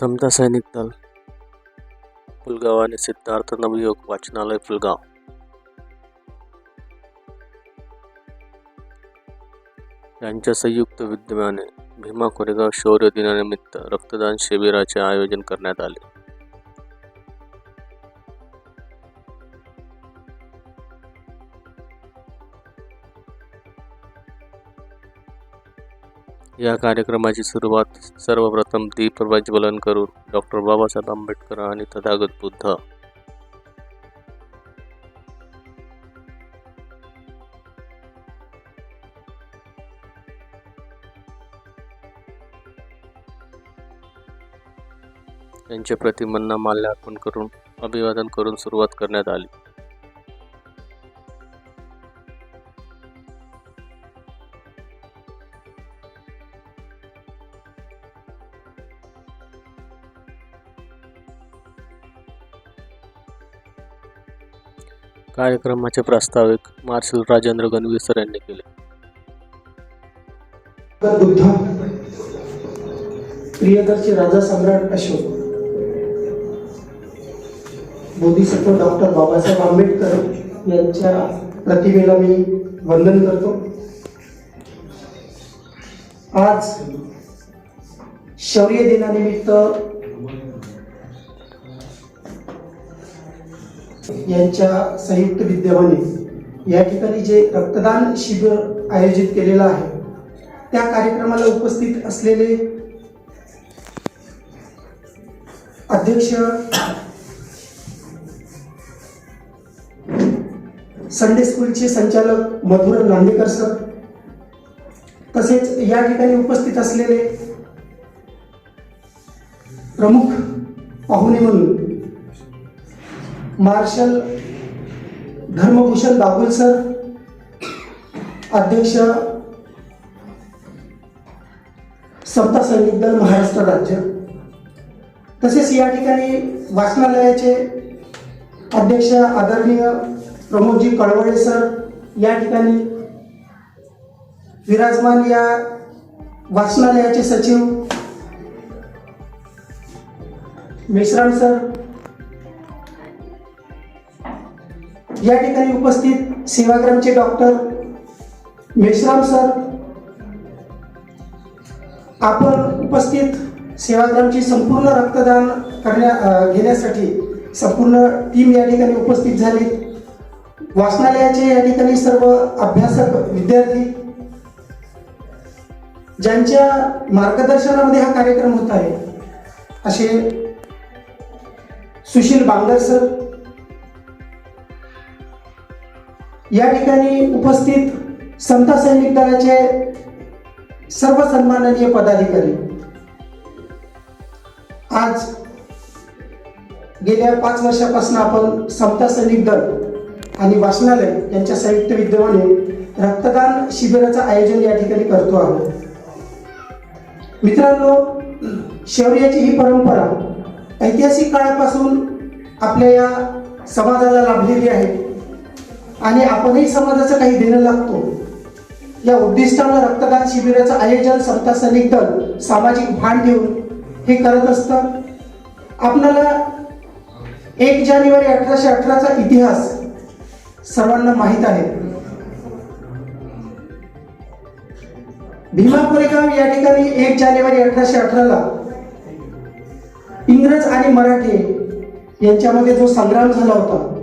समता सैनिक दल। पुलगाव आणि सिद्धार्थ नवयुवक वाचनालय पुलगाव यांच्या संयुक्त विद्यमाने भीमा कोरेगाव शौर्य दिनानिमित्त रक्तदान शिबिराचे आयोजन करण्यात आले. या कार्यक्रमाची सुरुवात सर्वप्रथम दीप प्रज्वलन करून डॉक्टर बाबासाहेब आंबेडकर आणि तथागत बुद्ध. यांच्या प्रतिमांना माल्यार्पण करून अभिवादन करून सुरुवात करण्यात आली. कार्यक्रमाचे प्रास्ताविक मार्शल राजेंद्र गणवीर सर यांनी केले. प्रियदर्शी राजा सम्राट अशोक बोधिसत्व डॉक्टर बाबासाहेब आंबेडकर यांच्या प्रतिमेला मी वंदन करतो. आज शौर्य दिनानिमित्त यांच्या संयुक्त विद्यमाने या ठिकाणी जे रक्तदान शिबिर आयोजित केलेलं आहे त्या कार्यक्रमाला उपस्थित असलेले अध्यक्ष संडे स्कूलचे संचालक मधुर नांदेकर सर तसेच या ठिकाणी उपस्थित असलेले प्रमुख पाहुणे म्हणून मार्शल धर्मभूषण बागुल सर अध्यक्ष सप्ता सैनिक दल महाराष्ट्र राज्य. तसेच या ठिकाणी वाचनालयाचे अध्यक्ष आदरणीय प्रमोदजी कळवळे सर या ठिकाणी विराजमान या वाचनालयाचे सचिव मेश्राम सर या ठिकाणी उपस्थित सेवाग्रामचे डॉक्टर मेश्राम सर आपण उपस्थित सेवाग्रामची संपूर्ण रक्तदान करण्या घेण्यासाठी संपूर्ण टीम या ठिकाणी उपस्थित झाली. वाचनालयाचे या ठिकाणी सर्व अभ्यासक विद्यार्थी ज्यांच्या मार्गदर्शनामध्ये हा कार्यक्रम होत आहे असे सुशील बांगर सर या ठिकाणी उपस्थित संत सैनिक दलाचे सर्व सन्माननीय पदाधिकारी. आज गेल्या पाच वर्षापासून आपण समता सैनिक दल आणि वाचनालय यांच्या संयुक्त विद्यमाने रक्तदान शिबिराचं आयोजन या ठिकाणी करतो आहोत. मित्रांनो शौर्याची ही परंपरा ऐतिहासिक काळापासून आपल्या या समाजाला लाभलेली आहे. आणि आपणही समाजाचं काही देणं लागतो. या उद्दिष्टानं रक्तदान शिबिराचं आयोजन समता सैनिक दल सामाजिक भान ठेवून हे करत असतं आपल्याला एक जानेवारी अठराशे अठराचा इतिहास सर्वांना माहीत आहे. भीमा कोरेगाव या ठिकाणी एक जानेवारी अठराशे अठराला इंग्रज आणि मराठे यांच्यामध्ये जो संग्राम झाला होता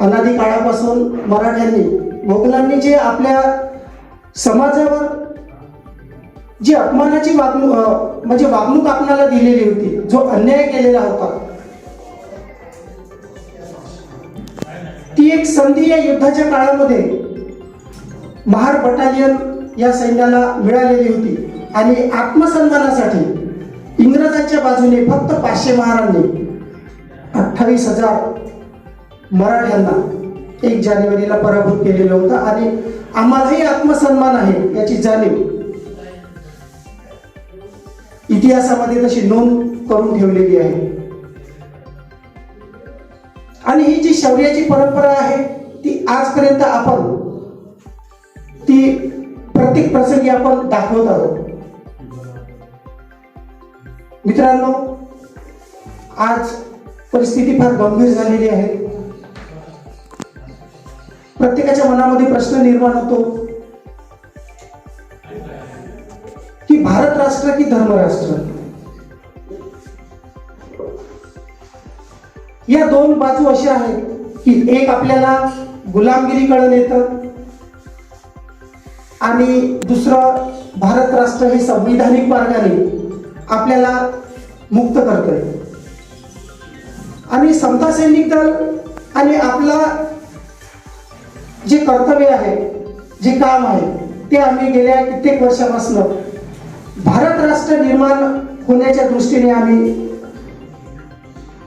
अनादी काळापासून मराठ्यांनी मोगलांनी जे आपल्या समाजावर जी अपमानाची वागणूक अं, म्हणजे वागणूक आपणाला दिलेली होती जो अन्याय केलेला होता ती एक संधी या युद्धाच्या काळामध्ये महार बटालियन या सैन्याला मिळालेली होती. आणि आत्मसन्मानासाठी इंग्रजांच्या बाजूने फक्त पाचशे महारांनी अठ्ठावीस हजार मराठ्यांना एक जानेवारीला पराभूत केलेलं होतं आणि आम्हालाही आत्मसन्मान आहे याची जाणीव. इतिहासामध्ये तशी नोंद करून ठेवलेली आहे. आणि ही जी शौर्याची परंपरा आहे ती आजपर्यंत आपण ती प्रत्येक प्रसंगी आपण दाखवत आहोत. मित्रांनो आज परिस्थिती फार गंभीर झालेली आहे. प्रत्येकाच्या मनामध्ये प्रश्न निर्माण होतो. की भारत राष्ट्र की धर्मराष्ट्र? या दोन बाजू अशा आहेत की एक आपल्याला गुलामगिरीकडे नेतं आणि दुसरं भारत राष्ट्र हे संविधानिक मार्गाने आपल्याला मुक्त करतंय. आणि समता सैनिक दल आणि आपला जे कर्तव्य आहे जे काम आहे ते आम्ही गेल्या कित्येक वर्षापासून भारत राष्ट्र निर्माण होण्याच्या दृष्टीने आम्ही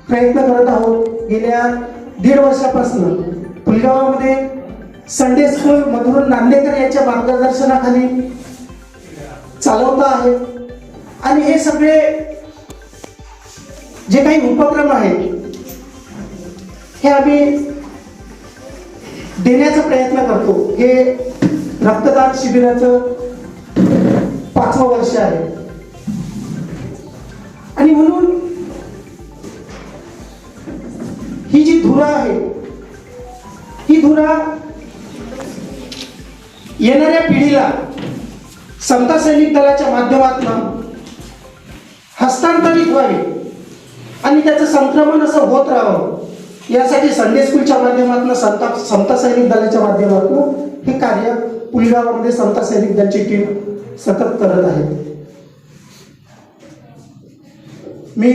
प्रयत्न करत आहोत. गेल्या दीड वर्षापासून पुलगावामध्ये संडे स्कूल मधुरून नांदेकर यांच्या मार्गदर्शनाखाली चालवता आहे. आणि हे सगळे जे काही उपक्रम आहेत हे आम्ही देण्याचा प्रयत्न करतो. हे रक्तदान शिबिराचं पाचवं वर्ष आहे. आणि म्हणून ही जी धुरा आहे ही धुरा येणाऱ्या पिढीला समता सैनिक दलाच्या माध्यमातून हस्तांतरित व्हावे आणि त्याचं संक्रमण असं होत राहावं. यासाठी संडे स्कूलच्या माध्यमातून संता समता सैनिक दलाच्या माध्यमातून हे कार्य पुलगावामध्ये समता सैनिक दलची टीम सतत करत आहे. मी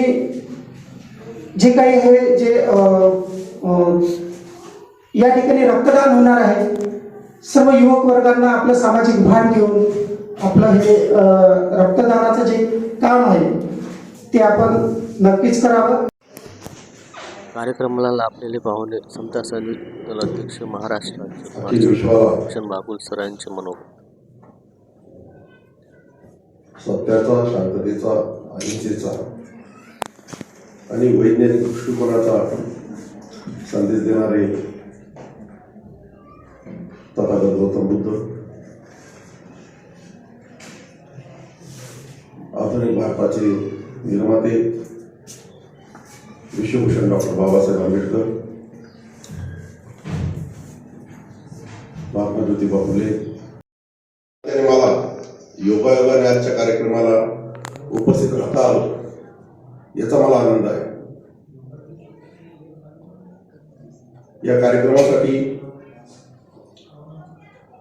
जे काही हे जे या ठिकाणी रक्तदान होणार आहे सर्व युवक वर्गांना आपलं सामाजिक भान घेऊन आपलं हे रक्तदानाचं जे काम आहे ते आपण नक्कीच करावं. कार्यक्रमाला लाभलेले पाहुणे समता सैनिक दलाध्यक्ष महाराष्ट्राचे भूषण बागुल सरांचे मनोगत. सत्याचा शांततेचा अहिंसेचा आणि वैज्ञानिक दृष्टिकोनाचा संदेश देणारे तथागत गौतम बुद्ध. आधुनिक भारताचे निर्माते विश्वभूषण डॉक्टर बाबासाहेब आंबेडकर महात्मा ज्योतिबा फुले. त्याने मला योगायोगाने आजच्या कार्यक्रमाला उपस्थित राहता आलो याचा मला आनंद आहे. या कार्यक्रमासाठी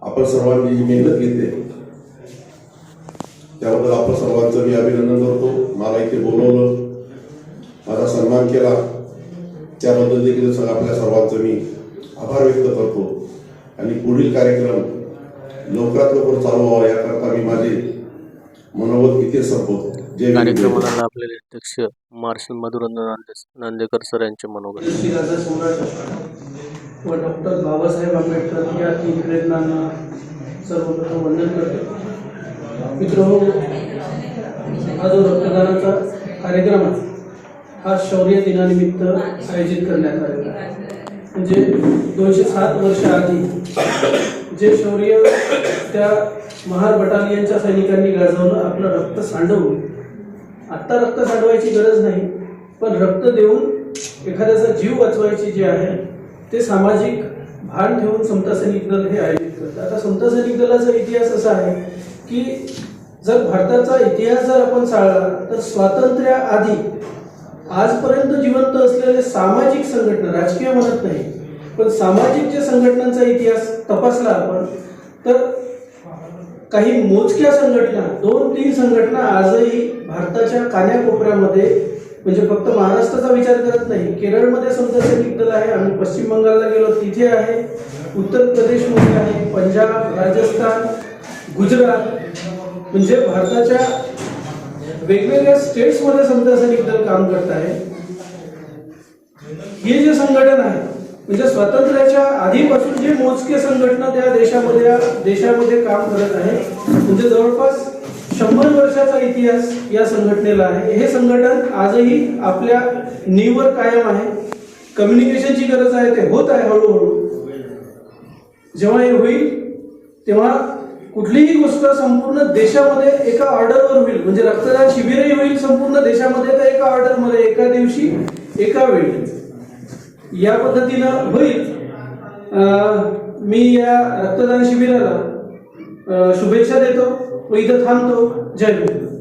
आपण सर्वांनी जी मेहनत घेते त्याबद्दल आपण सर्वांचं मी अभिनंदन करतो. मला इथे बोलवलं माझा सन्मान केला. त्याबद्दल देखील सग- आपल्या सर्वांचं मी आभार व्यक्त करतो. आणि पुढील कार्यक्रम लवकरात लवकर चालू व्हावा याकरता मी माझे मनोगत इथे संपवतो. कार्यक्रमाला अध्यक्ष मार्शल मधुरंजन नांदे नांदेकर सर यांचे मनोगत. व डॉक्टर बाबासाहेब आंबेडकर या तीन प्रेरणांना सर्वप्रथम वंदन करते. मित्र हा जो रक्तदानाचा कार्यक्रम आहे. हा शौर्य दिनानिमित्त आयोजित करण्यात आलेला आहे. म्हणजे दोनशे सात वर्ष आधी जे शौर्य त्या महार बटालियनच्या सैनिकांनी गाजवलं आपलं रक्त सांडवून. आत्ता रक्त सांडवायची गरज नाही पण रक्त देऊन एखाद्याचा जीव वाचवायची जी आहे ते सामाजिक भान ठेवून समता सैनिक दल हे आयोजित करतात. आता समता सैनिक दलाचा इतिहास असा आहे की जर भारताचा इतिहास जर आपण चाळला तर स्वातंत्र्याआधी आजपर्यंत जिवंत असलेले सामाजिक संघटना राजकीय म्हणत नाही पण सामाजिक जे संघटनांचा इतिहास तपासला आपण तर काही मोजक्या संघटना दोन तीन संघटना आजही भारताच्या कान्याकोपऱ्यामध्ये म्हणजे फक्त महाराष्ट्राचा विचार करत नाही केरळमध्ये समजा सैनिक दल आहे आम्ही पश्चिम बंगालला गेलो तिथे आहे उत्तर प्रदेशमध्ये आहे पंजाब राजस्थान गुजरात म्हणजे भारताच्या वेगवेगळ्या स्टेट्समध्ये समजा सैनिक दल काम करत आहे. हे जे संघटन आहे म्हणजे स्वातंत्र्याच्या आधीपासून जे मोजके संघटना त्या देशामध्ये देशामध्ये काम करत आहे म्हणजे जवळपास शंभर वर्षाचा इतिहास या संघटनेला आहे. हे संघटन आजही आपल्या नीवर कायम आहे. कम्युनिकेशनची गरज आहे ते होत आहे हळूहळू. जेव्हा हे होईल तेव्हा कुठलीही गोष्ट संपूर्ण देशामध्ये एका ऑर्डरवर होईल. म्हणजे रक्तदान शिबिरही होईल संपूर्ण देशामध्ये तर एका ऑर्डरमध्ये एका दिवशी एका वेळी? या पद्धतीनं होईल. मी या रक्तदान शिबिराला शुभेच्छा देतो. व इथं थांबतो. जय हिंद.